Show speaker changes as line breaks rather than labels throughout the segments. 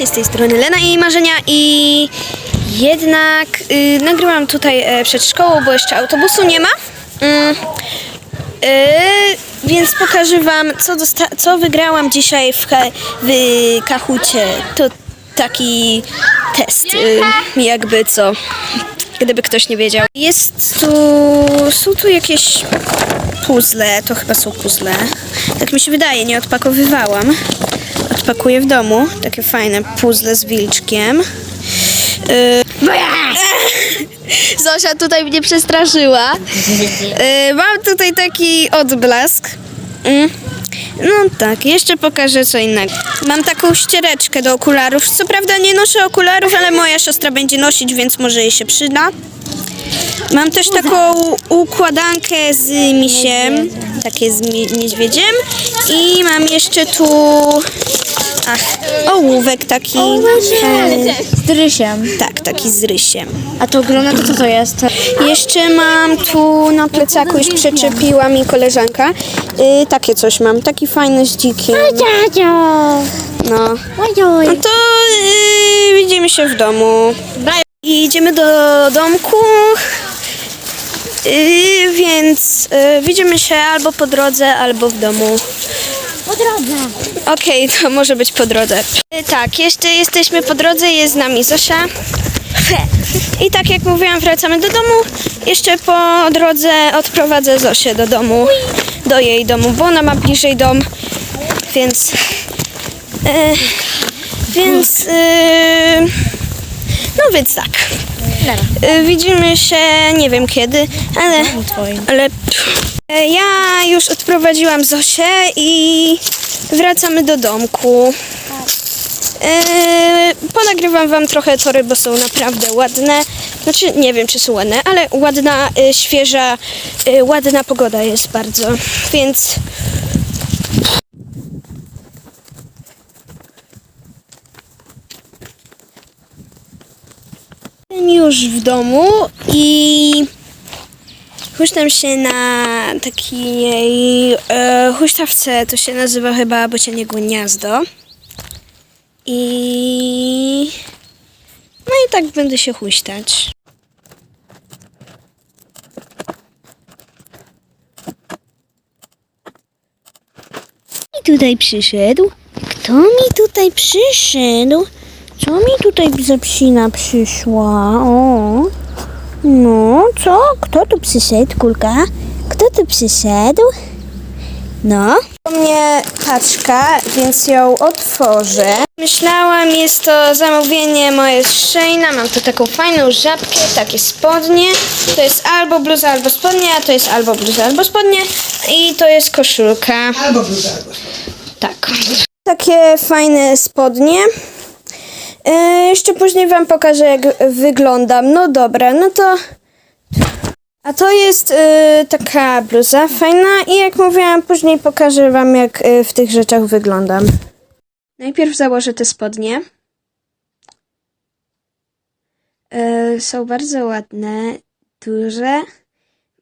Witajcie z tej strony Lena i marzenia i jednak y, nagrywam tutaj e, przed szkołą, bo jeszcze autobusu nie ma. Y, więc pokażę wam, co, co wygrałam dzisiaj w, w Kahucie. To taki test, y, jakby co, gdyby ktoś nie wiedział. Jest tu, są tu jakieś puzzle, to chyba są puzzle. Tak mi się wydaje, nie odpakowywałam. Odpakuję w domu. Takie fajne puzzle z wilczkiem. Yy, Zosia tutaj mnie przestraszyła. Yy, mam tutaj taki odblask. Mm. No tak, jeszcze pokażę co innego. Mam taką ściereczkę do okularów. Co prawda nie noszę okularów, ale moja siostra będzie nosić, więc może jej się przyda. Mam też taką układankę z misiem, takie z niedźwiedziem i mam jeszcze tu ach, ołówek taki. e,
Z rysiem.
tak, taki z rysiem.
A to grona to co to jest?
Jeszcze mam tu na plecaku, już przyczepiła mi koleżanka. Y, takie coś mam, taki fajny z.
Dziadzio!
No. No to y, widzimy się w domu. I idziemy do domku. Y, więc y, widzimy się albo po drodze, albo w domu.
Po drodze.
Okej, to może być po drodze. Tak, jeszcze jesteśmy po drodze, jest z nami Zosia. I tak jak mówiłam, wracamy do domu. Jeszcze po drodze odprowadzę Zosię do domu, do jej domu, bo ona ma bliżej dom, więc. E, więc. E, no więc tak. E, widzimy się nie wiem kiedy, ale. Ale. E, ja już odprowadziłam Zosię i wracamy do domku. Eee, ponagrywam wam trochę tory, bo są naprawdę ładne. Znaczy, nie wiem, czy są ładne, ale ładna, y, świeża, y, ładna pogoda jest bardzo, więc... już w domu i huśtam się na takiej e, huśtawce, to się nazywa chyba bocianiego gniazdo. I. No i tak będę się huśtać. Tutaj przyszedł. Kto mi tutaj przyszedł? Co mi tutaj za psina przyszła? O. No, co? Kto tu przyszedł, kulka? Kto tu przyszedł? No. Do mnie paczka, więc ją otworzę. Myślałam, jest to zamówienie moje z Sheina. Mam tu taką fajną żabkę, takie spodnie. To jest albo bluza, albo spodnie, a to jest albo bluza, albo spodnie. I to jest koszulka.
Albo bluza, albo
Tak. Takie fajne spodnie. E, jeszcze później wam pokażę, jak wyglądam. No dobra, no to. A to jest e, taka bluza fajna i jak mówiłam, później pokażę wam, jak e, w tych rzeczach wyglądam. Najpierw założę te spodnie. Są bardzo ładne, duże.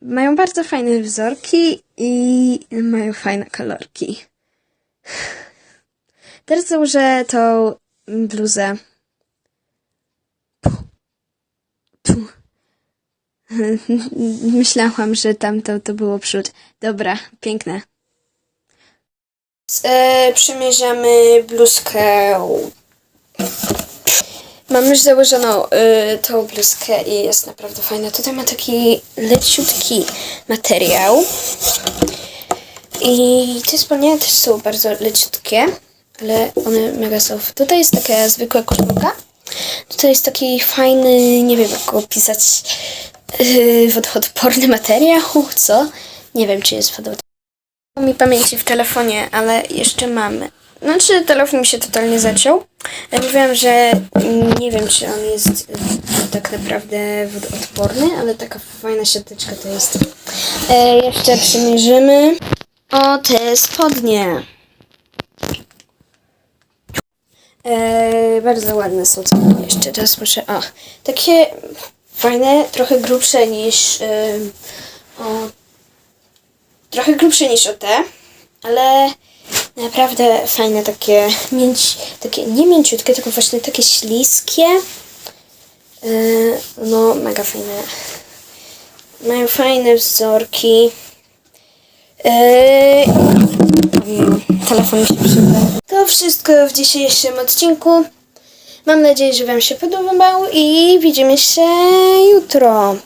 Mają bardzo fajne wzorki i mają fajne kolorki. Teraz założę tą bluzę. Tu. Myślałam, że tamto to było przód. Dobra, piękne. E, przymierzamy bluzkę. Mam już założoną e, tą bluzkę i jest naprawdę fajna. Tutaj ma taki leciutki materiał. I te spodnie też są bardzo leciutkie, ale one mega są. Tutaj jest taka zwykła koszulka. Tutaj jest taki fajny, nie wiem jak go opisać, yy, wodoodporny materiał, co? Nie wiem, czy jest wodoodporny. Mam mi pamięci w telefonie, ale jeszcze mamy. Znaczy, telefon mi się totalnie zaciął. Ja mówiłam, że mm, nie wiem, czy on jest y, tak naprawdę wodoodporny, ale taka fajna siateczka to jest. E, jeszcze przymierzymy. O, te spodnie. E, bardzo ładne są spodnie. Jeszcze teraz muszę. O, takie fajne, trochę grubsze niż. o, trochę grubsze niż o te, ale Naprawdę fajne takie, mięć, takie nie mięciutkie, tylko właśnie takie śliskie. Yy, no, mega fajne. Mają fajne wzorki. Yy, telefon mi się przyda. Wszystko w dzisiejszym odcinku. Mam nadzieję, że Wam się podobał i widzimy się jutro.